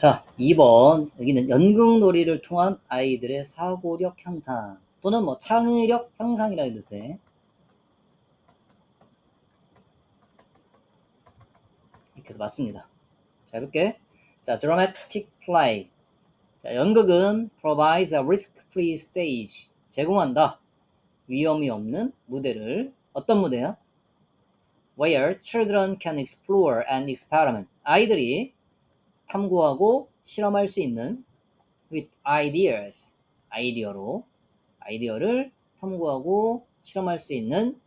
자, 2번. 여기는 연극놀이를 통한 아이들의 사고력 향상 또는 뭐 창의력 향상이라 해도 돼. 이렇게 해도 맞습니다. 자, 해볼게. 자, dramatic play. 자, 연극은 provides a risk-free stage. 제공한다. 위험이 없는 무대를. 어떤 무대야? Where children can explore and experiment. 아이들이 탐구하고 실험할 수 있는 with ideas 아이디어로 아이디어를 탐구하고 실험할 수 있는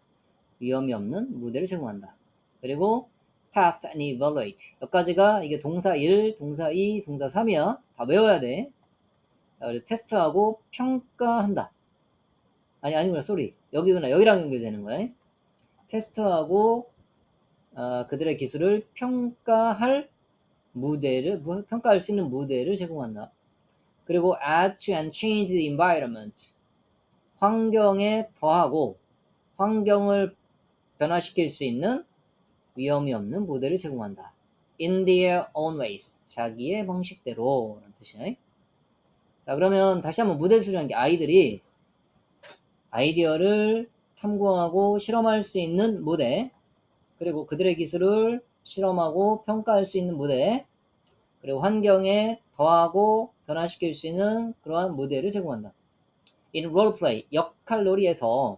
위험이 없는 무대를 제공한다. 그리고 test and evaluate 여기까지가 이게 동사 1, 동사 2, 동사 3이야. 다 외워야 돼. 자, 그리고 테스트하고 평가한다. 아니 아니구나 쏘리 여기구나 여기랑 연결되는 거야. 테스트하고 어, 그들의 기술을 평가할 무대를 무- 평가할 수 있는 무대를 제공한다. 그리고 add to and change the environment 환경에 더하고 환경을 변화시킬 수 있는 위험이 없는 무대를 제공한다. in their own ways 자기의 방식대로 라는 뜻이네. 자 그러면 다시 한번 무대 수준한 게 아이들이 아이디어를 탐구하고 실험할 수 있는 무대 그리고 그들의 기술을 실험하고 평가할 수 있는 무대, 그리고 환경에 더하고 변화시킬 수 있는 그러한 무대를 제공한다. In roleplay, 역할놀이에서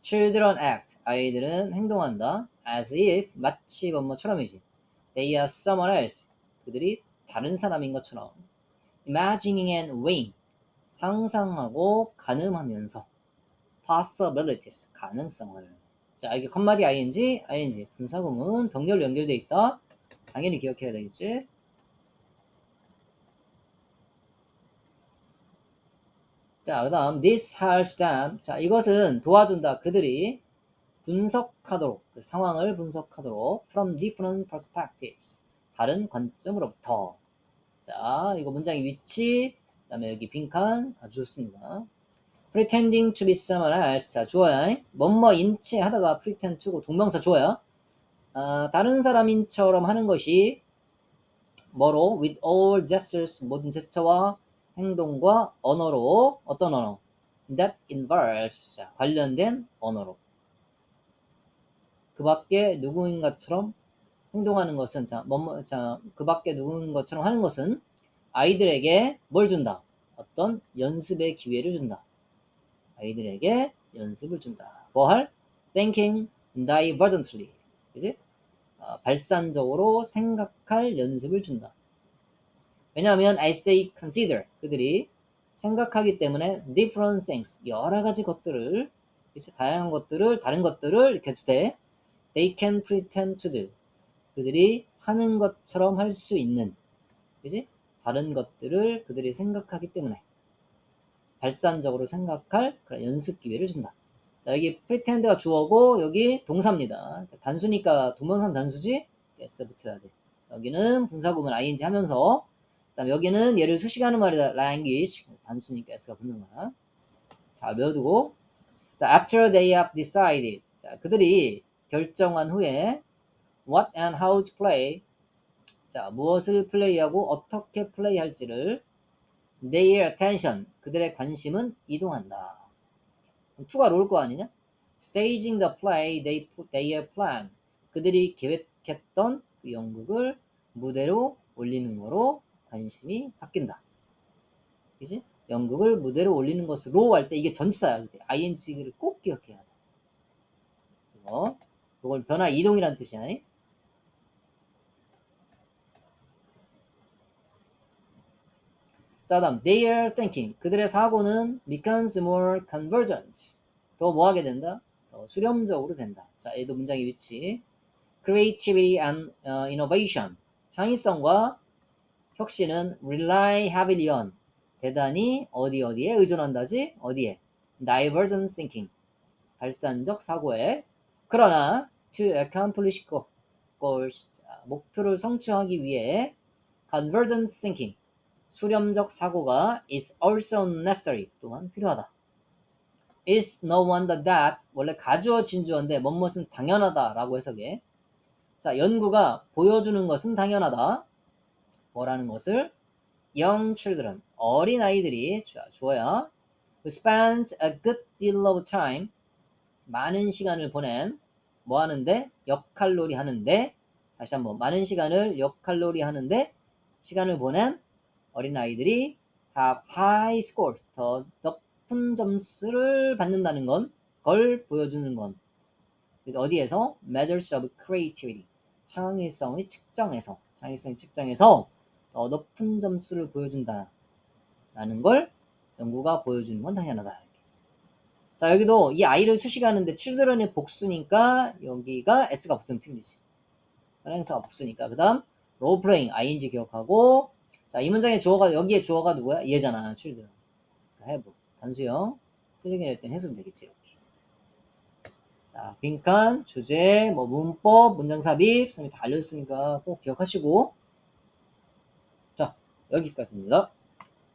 children act, 아이들은 행동한다. as if, 마치 뭐뭐처럼이지. They are someone else, 그들이 다른 사람인 것처럼. Imagining and weighing, 상상하고 가늠하면서. possibilities, 가능성을. 자, 이게 컴마디 ing, ing. 분사구문 병렬로 연결돼 있다. 당연히 기억해야 되겠지. 자, 그 다음, this helps them. 자, 이것은 도와준다. 그들이 분석하도록, 그 상황을 분석하도록 from different perspectives. 다른 관점으로부터. 자, 이거 문장의 위치, 그 다음에 여기 빈칸. 아주 좋습니다. Pretending to be someone else. 자, 주어야. 뭐뭐 인체 하다가 pretend to고 동명사 주어야. 아, 다른 사람인처럼 하는 것이 뭐로? with all gestures 모든 제스처와 행동과 언어로 어떤 언어? that involves 자, 관련된 언어로. 그 밖에 누구인 것처럼 행동하는 것은 자, 뭐뭐 자, 그 밖에 누구인 것처럼 하는 것은 아이들에게 뭘 준다? 어떤 연습의 기회를 준다. 아이들에게 연습을 준다. 뭐 할? thinking divergently. 그지? 어, 발산적으로 생각할 연습을 준다. 왜냐하면 as they consider 그들이 생각하기 때문에 different things 여러 가지 것들을 그치? 다양한 것들을 다른 것들을 이렇게 돼. they can pretend to do 그들이 하는 것처럼 할 수 있는 그지? 다른 것들을 그들이 생각하기 때문에 발산적으로 생각할 그런 연습 기회를 준다. 자, 여기 pretend가 주어고 여기 동사입니다. 단수니까 동명사 단수지? yes 붙여야 돼. 여기는 분사구문 ing 하면서 그다음 여기는 얘를 수식하는 말이다. language 단수니까 s가 붙는 거야. 자, 외워두고 자, after they have decided 자, 그들이 결정한 후에 what and how to play 자, 무엇을 플레이하고 어떻게 플레이할지를 their attention 그들의 관심은 이동한다. 투가 올거 아니냐? Staging the play they, have planned. 그들이 계획했던 그 연극을 무대로 올리는 거로 관심이 바뀐다. 그지? 연극을 무대로 올리는 것으로 할 때 이게 전치사야. 그때 ing를 꼭 기억해야 돼. 이거 이걸 변화 이동이란 뜻이야. 자, 다음 their thinking 그들의 사고는 becomes more convergent 더 뭐하게 된다? 더 수렴적으로 된다. 자, 얘도 문장의 위치 creativity and uh, innovation 창의성과 혁신은 rely heavily on 대단히 어디 어디에 의존한다지? 어디에? divergent thinking 발산적 사고에 그러나 to accomplish goals 자, 목표를 성취하기 위해 convergent thinking 수렴적 사고가 is also necessary 또한 필요하다. is no wonder that 원래 가주어 진주어인데 뭐뭇은 당연하다라고 해석해. 자 연구가 보여주는 것은 당연하다. 뭐라는 것을 young children 어린 아이들이 주- 주어야 who spent a good deal of time 많은 시간을 보낸 뭐 하는데 역할놀이 하는데 다시 한번 많은 시간을 역할놀이 하는데 시간을 보낸 어린 아이들이 have high scores 더 높은 점수를 받는다는 건 걸 보여주는 건. 어디에서? measures of creativity. 창의성의 측정에서 창의성의 측정에서 더 높은 점수를 보여준다 라는 걸 연구가 보여주는 건 당연하다. 자 여기도 이 아이를 수식하는데 children의 복수니까 여기가 s가 붙으면 틀리지. 선행사가 복수니까. 그 다음 role playing ing 기억하고 자 이 문장의 주어가 여기에 주어가 누구야? 얘잖아 children have 단수형. 틀리게 낼 땐 해석이 되겠지 이렇게. 자, 빈칸, 주제, 뭐 문법, 문장 삽입, 선생님이 다 알려줬으니까 꼭 기억하시고. 자, 여기까지입니다.